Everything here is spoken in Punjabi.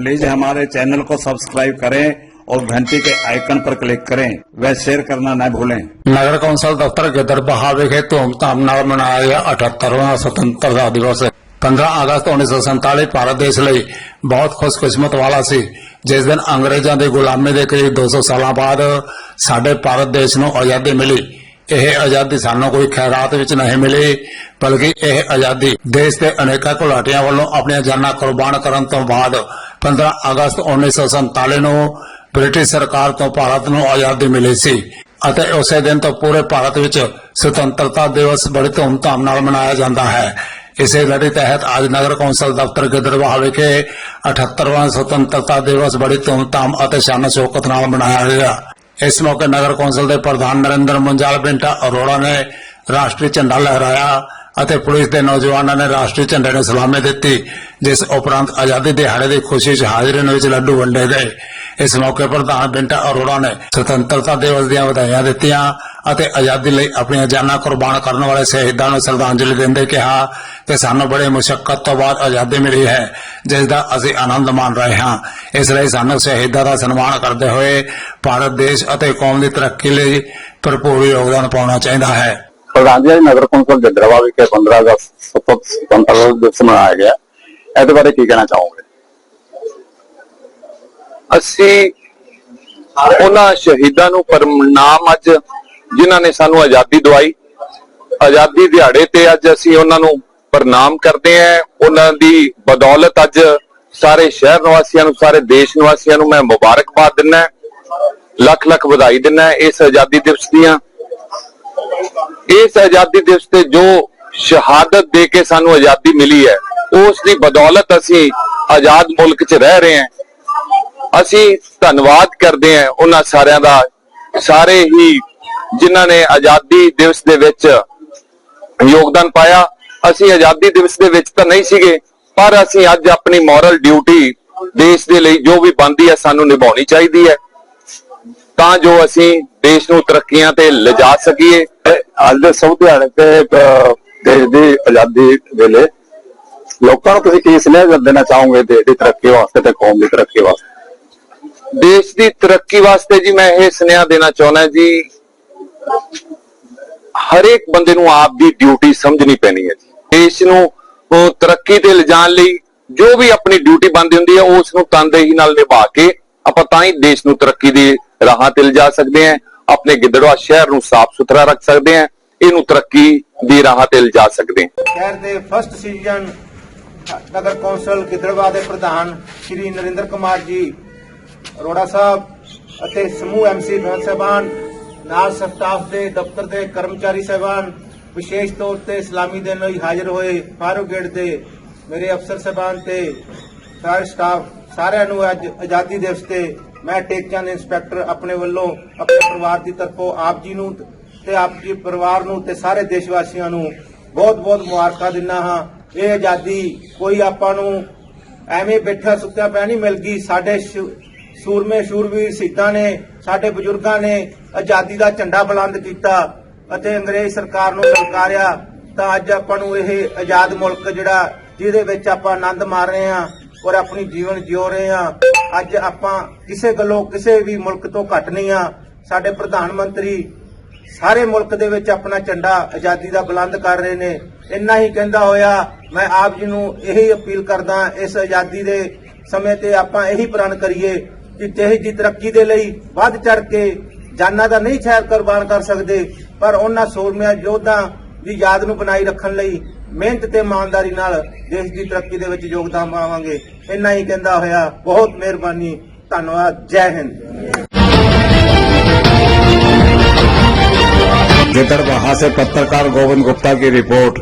प्लीज हमारे चैनल को सब्सक्राइब करें और घंटी के आइकन पर क्लिक करें व शेयर करना न भूलें ਨਗਰ ਕੌਂਸਲ ਦਫ਼ਤਰ ਗਿੱਦੜਬਾਹਾ ਵਿਖੇ ਧੂਮਧਾਮ ਨਾਲ ਮਨਾਇਆ ਗਿਆ 78ਵਾਂ ਸੁਤੰਤਰਤਾ ਦਿਵਸ 15 ਅਗਸਤ 1947 ਭਾਰਤ ਦੇਸ਼ ਲਈ ਬਹੁਤ ਖੁਸ਼ਕਿਸਮਤ ਵਾਲਾ ਸੀ ਜਿਸ ਦਿਨ ਅੰਗਰੇਜ਼ਾਂ ਦੀ ਗੁਲਾਮੀ ਦੇ ਕਰੀਬ 200 ਸਾਲਾਂ ਬਾਅਦ ਸਾਡੇ ਭਾਰਤ ਦੇਸ਼ ਨੂੰ ਆਜ਼ਾਦੀ ਮਿਲੀ ਇਹ ਆਜ਼ਾਦੀ ਸਾਨੂੰ ਕੋਈ ਖੈਰਾਤ ਵਿੱਚ ਨਹੀਂ ਮਿਲੀ ਬਲਕਿ ਇਹ ਆਜ਼ਾਦੀ ਦੇਸ਼ ਦੇ ਅਨੇਕਾਂ ਘੁਲਾਟੀਆਂ ਵੱਲੋਂ ਆਪਣੀਆਂ ਜਾਨਾਂ ਕੁਰਬਾਨ ਕਰਨ ਤੋਂ ਬਾਅਦ 15 ਅਗਸਤ 1947 ਨੂੰ ਬ੍ਰਿਟਿਸ਼ ਸਰਕਾਰ ਤੋਂ ਭਾਰਤ ਨੂੰ ਆਜ਼ਾਦੀ ਮਿਲੀ ਸੀ ਅਤੇ ਉਸੇ ਦਿਨ ਤੋਂ ਪੂਰੇ ਭਾਰਤ ਵਿੱਚ ਸੁਤੰਤਰਤਾ ਦਿਵਸ ਬੜੀ ਧੂਮਧਾਮ ਨਾਲ ਮਨਾਇਆ ਜਾਂਦਾ ਹੈ। ਇਸੇ ਲੜੀ ਤਹਿਤ ਅੱਜ ਨਗਰ ਕੌਂਸਲ ਦਫ਼ਤਰ ਗਿੱਦੜਬਾਹਾ ਵਿਖੇ 78ਵਾਂ ਸੁਤੰਤਰਤਾ ਦਿਵਸ ਬੜੀ ਧੂਮਧਾਮ ਅਤੇ ਸ਼ਾਨ ਸ਼ੌਕਤ ਨਾਲ ਮਨਾਇਆ ਗਿਆ। ਇਸ ਮੌਕੇ ਨਗਰ ਕੌਂਸਲ ਦੇ ਪ੍ਰਧਾਨ ਨਰਿੰਦਰ ਮੁੰਜਾਲ ਬਿੰਟਾ ਅਰੋੜਾ ਨੇ ਰਾਸ਼ਟਰੀ ਝੰਡਾ ਲਹਿਰਾਇਆ। ਅਤੇ ਪੁਲਿਸ ਦੇ ਨੌਜਵਾਨਾਂ ਨੇ ਰਾਸ਼ਟਰੀ ਝੰਡੇ ਨੂੰ ਸਲਾਮੀ ਦਿੱਤੀ, ਜਿਸ ਉਪਰੰਤ ਆਜ਼ਾਦੀ ਦਿਹਾੜੇ ਦੀ ਖੁਸ਼ੀ 'ਚ ਹਾਜ਼ਰੀਨ ਵਿੱਚ ਲੱਡੂ ਵੰਡੇ ਗਏ। ਇਸ ਮੌਕੇ ਪ੍ਰਧਾਨ ਬਿੰਟਾ ਅਰੋੜਾ ਨੇ ਸੁਤੰਤਰਤਾ ਦਿਵਸ ਦੀਆਂ ਵਧਾਈਆਂ ਦਿੱਤੀਆਂ ਅਤੇ ਆਜ਼ਾਦੀ ਲਈ ਆਪਣੀਆਂ ਜਾਨਾਂ ਕੁਰਬਾਨ ਕਰਨ ਵਾਲੇ ਸ਼ਹੀਦਾਂ ਨੂੰ ਸ਼ਰਧਾਂਜਲੀ ਦਿੰਦੇ ਕਿਹਾ ਕਿ ਸਾਨੂੰ ਬੜੇ ਮੁਸ਼ਕਲ ਤੋਂ ਬਾਅਦ ਆਜ਼ਾਦੀ ਮਿਲੀ ਹੈ, ਜਿਸ ਦਾ ਅਸੀਂ ਆਨੰਦ ਮਾਣ ਰਹੇ ਹਾਂ। ਇਸ ਲਈ ਸਾਨੂੰ ਸ਼ਹੀਦਾਂ ਦਾ ਸਨਮਾਨ ਕਰਦੇ ਹੋਏ ਭਾਰਤ ਦੇਸ਼ ਅਤੇ ਕੌਮ ਦੀ ਤਰੱਕੀ ਲਈ ਭਰਪੂਰ ਯੋਗਦਾਨ ਪਾਉਣਾ ਚਾਹੀਦਾ ਹੈ। ਪ੍ਰਧਾਨ ਜੀ ਅੱਜ ਨਗਰ ਕੌਂਸਲ ਗਿੱਦੜਵਾ ਵਿਖੇ 15 ਅਗਸਤ ਮਨਾਇਆ ਗਿਆ। ਇਹਦੇ ਬਾਰੇ ਕੀ ਕਹਿਣਾ ਚਾਹੋਗੇ? ਅਸੀਂ ਉਹਨਾਂ ਸ਼ਹੀਦਾਂ ਨੂੰ ਪ੍ਰਣਾਮ ਅੱਜ ਜਿਨ੍ਹਾਂ ਨੇ ਸਾਨੂੰ ਆਜ਼ਾਦੀ ਦਵਾਈ। ਆਜ਼ਾਦੀ ਦਿਹਾੜੇ ਤੇ ਅੱਜ ਅਸੀਂ ਉਹਨਾਂ ਨੂੰ ਪ੍ਰਣਾਮ ਕਰਦੇ ਹਾਂ। ਉਹਨਾਂ ਦੀ ਬਦੌਲਤ ਅੱਜ ਸਾਰੇ ਸ਼ਹਿਰ ਨਿਵਾਸੀਆਂ ਨੂੰ, ਸਾਰੇ ਦੇਸ਼ ਨਿਵਾਸੀਆਂ ਨੂੰ ਮੈਂ ਮੁਬਾਰਕਬਾਦ ਦਿੰਦਾ ਲੱਖ ਲੱਖ ਵਧਾਈ ਦਿੰਦਾ ਇਸ ਆਜ਼ਾਦੀ ਦਿਵਸ ਦੀਆਂ। ਇਸ ਆਜ਼ਾਦੀ ਦਿਵਸ ਤੇ ਜੋ ਸ਼ਹਾਦਤ ਦੇ ਕੇ ਸਾਨੂੰ ਆਜ਼ਾਦੀ ਮਿਲੀ ਹੈ, ਉਸ ਦੀ ਬਦੌਲਤ ਅਸੀਂ ਆਜ਼ਾਦ ਮੁਲਕ 'ਚ ਰਹਿ ਰਹੇ ਹਾਂ। ਅਸੀਂ ਧੰਨਵਾਦ ਕਰਦੇ ਹਾਂ ਉਹਨਾਂ ਸਾਰਿਆਂ ਦਾ, ਸਾਰੇ ਹੀ ਜਿਨ੍ਹਾਂ ਨੇ ਆਜ਼ਾਦੀ ਦਿਵਸ ਦੇ ਵਿੱਚ ਯੋਗਦਾਨ ਪਾਇਆ। ਅਸੀਂ ਆਜ਼ਾਦੀ ਦਿਵਸ ਦੇ ਵਿੱਚ ਤਾਂ ਨਹੀਂ ਸੀਗੇ, ਪਰ ਅਸੀਂ ਅੱਜ ਆਪਣੀ ਮੋਰਲ ਡਿਊਟੀ ਦੇਸ਼ ਦੇ ਲਈ ਜੋ ਵੀ ਬਣਦੀ ਹੈ ਸਾਨੂੰ ਨਿਭਾਉਣੀ ਚਾਹੀਦੀ ਹੈ। ਤਾਂ ਜੋ ਅਸੀਂ ਦੇਸ਼ ਨੂੰ ਤਰੱਕੀਆਂ ਤੇ ਲਿਜਾ ਸਕੀਏ। ਅੱਜ ਦੇ ਸਭ ਦਿਹਾੜੇ ਦੇਸ਼ ਦੀ ਆਜ਼ਾਦੀ ਵੇਲੇ ਲੋਕਾਂ ਨੂੰ ਤੁਸੀਂ ਕੀ ਸੁਨੇਹਾ ਦੇਣਾ ਚਾਹੋਗੇ ਦੇਸ਼ ਦੀ ਤਰੱਕੀ ਵਾਸਤੇ ਤੇ ਕੌਮ ਦੀ ਤਰੱਕੀ ਵਾਸਤੇ? ਦੇਸ਼ ਦੀ ਤਰੱਕੀ ਵਾਸਤੇ ਜੀ ਮੈਂ ਇਹ ਸੁਨੇਹਾ ਦੇਣਾ ਚਾਹੁੰਦਾ ਜੀ, ਹਰੇਕ ਬੰਦੇ ਨੂੰ ਆਪ ਦੀ ਡਿਊਟੀ ਸਮਝਣੀ ਪੈਣੀ ਹੈ ਜੀ। ਦੇਸ਼ ਨੂੰ ਉਹ ਤਰੱਕੀ ਤੇ ਲਿਜਾਣ ਲਈ ਜੋ ਵੀ ਆਪਣੀ ਡਿਊਟੀ ਬਣਦੀ ਹੁੰਦੀ ਹੈ ਉਸ ਨੂੰ ਤਨਦੇਹੀ ਨਾਲ ਨਿਭਾ ਕੇ ਆਪਾਂ ਤਾਂ ਹੀ ਦੇਸ਼ ਨੂੰ ਤਰੱਕੀ ਦੀ ਰਾਹਾਂ ਤੇ ਲਿਜਾ ਸਕਦੇ ਹਾਂ। ਆਪਣੇ ਗਿੱਦੜਵਾ ਸ਼ਹਿਰ ਨੂੰ ਸਾਫ਼ ਸੁਥਰਾ ਰੱਖ ਸਕਦੇ ਹਾਂ, ਇਹਨੂੰ ਤਰੱਕੀ ਦੀ ਰਾਹਾਂ ਤੇ ਲਿਜਾ ਸਕਦੇ ਹਾਂ। ਸ਼ਹਿਰ ਦੇ ਫਸਟ ਸੀਜ਼ਨ ਨਗਰ ਕੌਂਸਲ ਗਿੱਦੜਵਾ ਦੇ ਪ੍ਰਧਾਨ ਸ਼੍ਰੀ ਨਰਿੰਦਰ ਕੁਮਾਰ ਜੀ, ਅਰੋੜਾ ਸਾਹਿਬ ਅਤੇ ਸਮੂਹ ਐਮਸੀ ਸਾਹਿਬਾਨ, ਨਾਲ ਸਟਾਫ ਦੇ, ਦਫ਼ਤਰ ਦੇ ਕਰਮਚਾਰੀ ਸਾਹਿਬਾਨ, ਵਿਸ਼ੇਸ਼ ਤੌਰ ਤੇ ਸਲਾਮੀ ਦੇਣ ਲਈ ਹਾਜ਼ਰ ਹੋਏ ਫਾਰੂਕ ਗੇਟ ਦੇ ਮੇਰੇ ਅਫਸਰ ਸਾਹਿਬਾਨ ਤੇ ਸਾਰੇ ਸਟਾਫ ਸਾਰਿਆਂ ਨੂੰ ਅੱਜ ਆਜ਼ਾਦੀ ਦਿਵਸ ਤੇ ਮੈਂ ਟੇਕਚੰਦ ਇੰਸਪੈਕਟਰ ਆਪਣੇ ਵੱਲੋਂ ਆਪਣੇ ਪਰਿਵਾਰ ਦੀ ਤਰਫੋਂ ਆਪ ਜੀ ਨੂੰ ਤੇ ਆਪ ਜੀ ਪਰਿਵਾਰ ਨੂੰ ਤੇ ਸਾਰੇ ਦੇਸ਼ ਵਾਸੀਆਂ ਨੂੰ ਬਹੁਤ ਬਹੁਤ ਮੁਬਾਰਕਾਂ ਦਿੰਦਾ ਹਾਂ। ਇਹ ਆਜ਼ਾਦੀ ਕੋਈ ਆਪਾਂ ਨੂੰ ਐਵੇਂ ਬੈਠਾ ਸੁੱਤਿਆ ਪਿਆ ਨਹੀਂ ਮਿਲ ਗਈ। ਸਾਡੇ ਸੂਰਮੇ ਸ਼ੂਰਵੀਰ ਸ਼ਹੀਦਾਂ ਨੇ, ਸਾਡੇ ਬਜ਼ੁਰਗਾਂ ਨੇ ਆਜ਼ਾਦੀ ਦਾ ਝੰਡਾ ਬੁਲੰਦ ਕੀਤਾ ਅਤੇ ਅੰਗਰੇਜ਼ ਸਰਕਾਰ ਨੂੰ ਲਲਕਾਰਿਆ ਤਾਂ ਅੱਜ ਆਪਾਂ ਨੂੰ ਇਹ ਆਜ਼ਾਦ ਮੁਲਕ ਜਿਹੜਾ ਜਿਹਦੇ ਵਿੱਚ ਆਪਾਂ ਆਨੰਦ ਮਾਰ ਰਹੇ ਹਾਂ ਔਰ ਆਪਣੀ ਜੀਵਨ ਜਿਉ ਰਹੇ ਹਾਂ। ਅੱਜ ਆਪਾਂ ਕਿਸੇ ਗੱਲੋਂ ਕਿਸੇ ਵੀ ਮੁਲਕ ਤੋਂ ਘੱਟ ਨਹੀਂ ਆ। ਸਾਡੇ ਪ੍ਰਧਾਨ ਮੰਤਰੀ ਸਾਰੇ ਮੁਲਕ ਦੇ ਵਿੱਚ ਆਪਣਾ ਝੰਡਾ ਆਜ਼ਾਦੀ ਦਾ ਬੁਲੰਦ ਕਰ ਰਹੇ ਨੇ। ਇੰਨਾ ਹੀ ਕਹਿੰਦਾ ਹੋਇਆ, ਮੈਂ ਆਪ ਜੀ ਨੂੰ ਇਹੀ ਅਪੀਲ ਕਰਦਾ, ਇਸ ਆਜ਼ਾਦੀ ਦੇ ਸਮੇਂ ਤੇ ਆਪਾਂ ਇਹੀ ਪ੍ਰਣ ਕਰੀਏ ਕਿ ਦੇਸ਼ ਦੀ ਤਰੱਕੀ ਦੇ ਲਈ ਵੱਧ ਚੜ ਕੇ ਜਾਨਾਂ ਦਾ ਨਹੀਂ ਸ਼ਾਇਦ ਕੁਰਬਾਨ ਕਰ ਸਕਦੇ, ਪਰ ਉਹਨਾਂ ਸੂਰਮਿਆਂ ਯੋਧਾਂ ਦੀ ਯਾਦ ਨੂੰ ਬਣਾਈ ਰੱਖਣ ਲਈ ਮਿਹਨਤ ਤੇ ਇਮਾਨਦਾਰੀ ਨਾਲ ਦੇਸ਼ ਦੀ ਤਰੱਕੀ ਦੇ ਵਿੱਚ ਯੋਗਦਾਨ ਪਾਵਾਂਗੇ ਇੰਨਾ ਹੀ ਕਹਿੰਦਾ ਹੋਇਆ ਬਹੁਤ ਮਿਹਰਬਾਨੀ ਧੰਨਵਾਦ ਜੈ ਹਿੰਦ गिदड़बाहा से पत्रकार गोविंद गुप्ता की रिपोर्ट